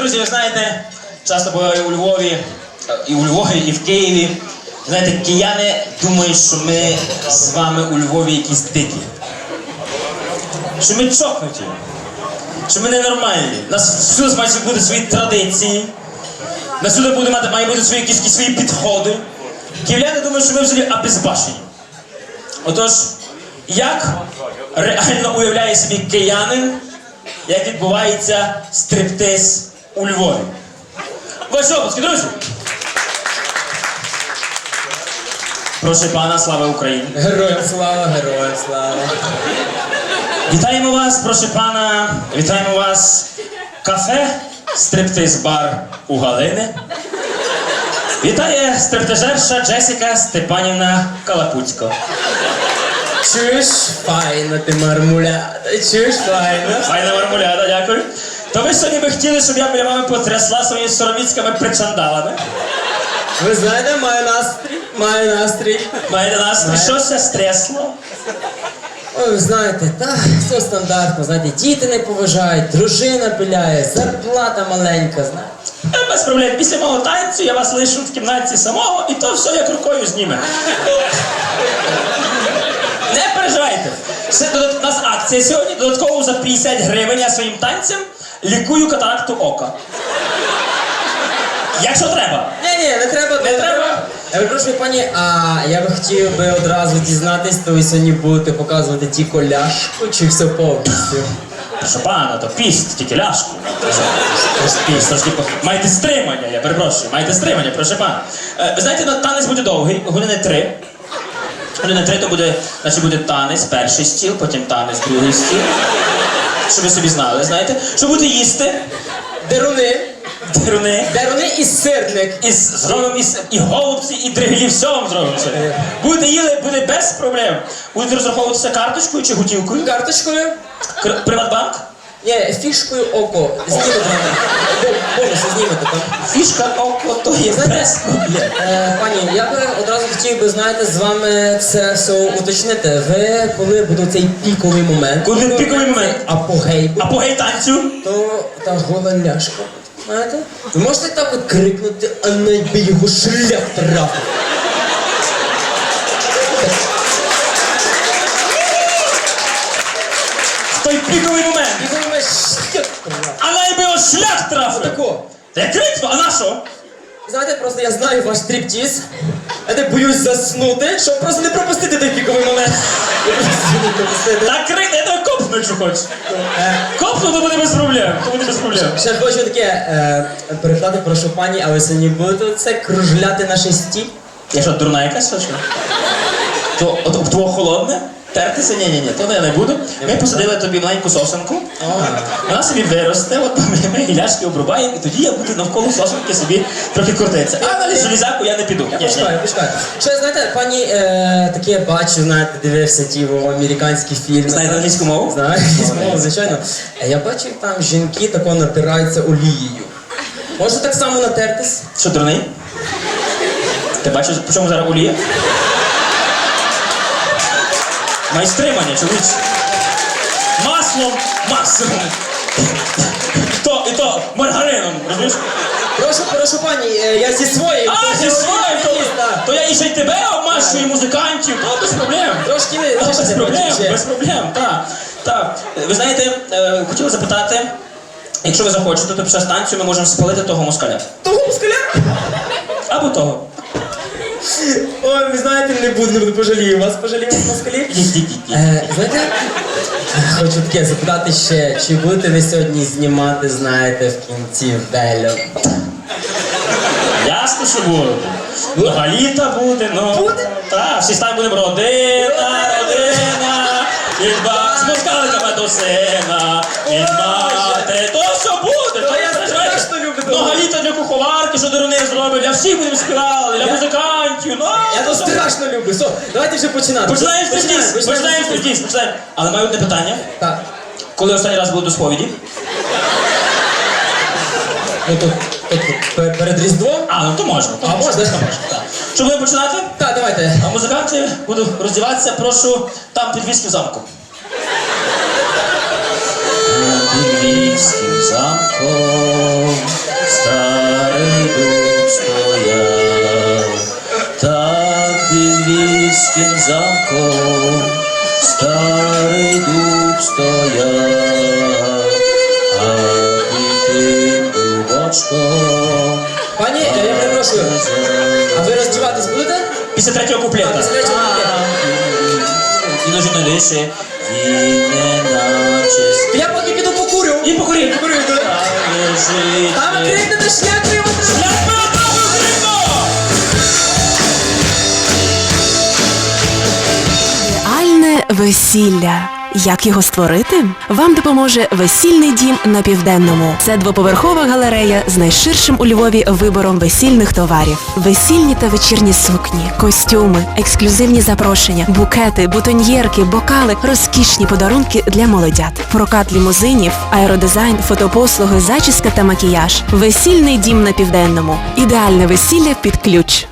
Друзі, ви знаєте, часто буваю у Львові, і у Львові, і в Києві. Знаєте, кияни думають, що ми з вами у Львові якісь дикі. Що ми чокнуті. Що ми ненормальні. У нас всюди мають бути свої традиції. На сюди буде мати, має бути свої якісь, свої підходи. Київляни думають, що ми взагалі обезбашені. Отож, як реально уявляє собі киянин, як відбувається стриптиз у Львові? Ваші обласки, друзі! Прошу пана, слава Україні! Героям слава, героям слава. Вітаємо вас, прошу пана, вітаємо вас кафе, стриптиз-бар у Галини. Вітає стриптизерша Джесіка Степанівна Калапуцько. Чуєш, файна ти мармуляда, чуєш, файна. Файна мармуляда, дякую. То ви сьогодні би хотіли, щоб я біля вами потрясла своїми сороміцькими причандалами. Ви знаєте, маю настрій, маю настрій. Маєте нас щось стрясло? Ой, ви знаєте, та все стандартно, знаєте, діти не поважають, дружина пиляє, зарплата маленька, знаєте. Е, Без проблем. Після мого танцю я вас лишу в кімнаті самого, і то все як рукою зніме. Не переживайте. Це додат- у нас акція сьогодні. Додатково за 50 гривень я своїм танцем лікую катаракту ока. Якщо треба. Ні, ні, не треба, Не треба? Я перепрошую, пані, а я би хотів би одразу дізнатись, то ви сьогодні будете показувати ті коляшку чи все повністю? Що пана, то піст, тільки ляшку. Піст, трошки по- Майте стримання, я перепрошую, майте стримання, прошу пана. Е, Ви знаєте, на- танець буде довгий, години три. Години три то буде, значить буде танець, перший стіл, потім танець, другий стіл. Щоб ви собі знали, знаєте. Що буде їсти? Деруни, Деруни. деруни і сирник. І з- зробимо і, с- і голубці, і дригелі, все вам зробимо. все. Будете їли, буде без проблем. Будете розраховуватися карточкою чи готівкою? Карточкою? Кр- Приватбанк? Ні, фішкою око. Знімете мене. Бо- Бонуси знімете там. Фішка око, то є без. Е, пані, я би одразу хотів би, знаєте, з вами це все уточнити. Ви коли буде цей піковий момент? Коли піковий момент? Апогей Апогей танцю? то та гола ляшка. Знаєте? Ви можете так от крикнути, а найби його шлях трафив. В той піковий момент. Піковий момент шлях трафив. А найби його шлях трафив. Отако. Та я крикну, а на що? Знаєте, просто я знаю ваш стриптіз. Я не боюсь заснути, щоб просто не пропустити той піковий момент. Я просто не пропустити. Та крикни, я тебе копну, якщо хочеш. Е, Копну, то буде без проблем. То буде без проблем. Ще хочу таке е, передати, прошу пані, а ви сьогодні будете це кружляти на шесті? Я що, дурна якась, що? То от твого холодне? Тертися? Ні, ні, ні, то я не буду. Ми посадили тобі маленьку сосенку. Вона собі виросте, от ми, гіляшки обрубаємо, і тоді я буду навколо сосенки собі трохи крутитися. А на железяку я не піду. Почекаю, почекаю. Ще знаєте, пані е, таке бачу, знаєте, дивився ті американські фільми. Знаєте англійську мову? Знаю, англійську мову, звичайно. Е, Я бачив, там жінки тако натираються олією. Можна так само натертись? Що, дурний? Ти бачиш, по чому зараз олія? Май стримання, чоловіч. Маслом, маслом. То, і то маргарином, розумієш? Прошу, прошу пані, е, я зі своїм. А, зі своїм, то, то я і ще й тебе обмащую, і музикантів, то без проблем. Трошки не Та, без проблем, без проблем, так. Так. Ви знаєте, е, хотіла запитати, якщо ви захочете, то під час танцю ми можемо спалити того москаля. Того москаля? Або того. Ой, ви знаєте, не буду, не буду пожалію вас, пожалію вас ідіть. Е, знаєте, хочу таке запитати ще, чи будете ви сьогодні знімати, знаєте, в кінці велю? Ясно, що буде. Нога літа буде, ну. Буде? Так, всі стані будемо родина, родина, від ба... з москаликами до сина, від мати, то все буде, то я я переживайте. страшно люблю Нога того. літа для куховарки, що дурни зробить, для всіх будемо співали, для музикантів, ну. Я то страшно люблю. Со, давайте вже починати. Починаємо Починаємо, стриптіз, починаємо стриптіз, починаємо. Але маю одне питання. Так. Коли останній раз були до сповіді? Ну то, то, пе- перед Різдвом? А, ну то можна. то А, можна? можна, так. Що будемо починати? Так, давайте. А музиканти буду роздіватися, прошу там під Львівським замком. старий дуб стояв, а ти дубочко. Пані, я перепрошую, а ви роздіватись будете? Після третього куплета. Після третього куплета. І дуже не лише. І не наче. Я поки піду покурю. І покурю. Покурю. Там крикнете шлях. Весілля. Як його створити? Вам допоможе весільний дім на південному. Це двоповерхова галерея з найширшим у Львові вибором весільних товарів: весільні та вечірні сукні, костюми, ексклюзивні запрошення, букети, бутоньєрки, бокали, розкішні подарунки для молодят, прокат лімузинів, аеродизайн, фотопослуги, зачіска та макіяж. Весільний дім на південному. Ідеальне весілля під ключ.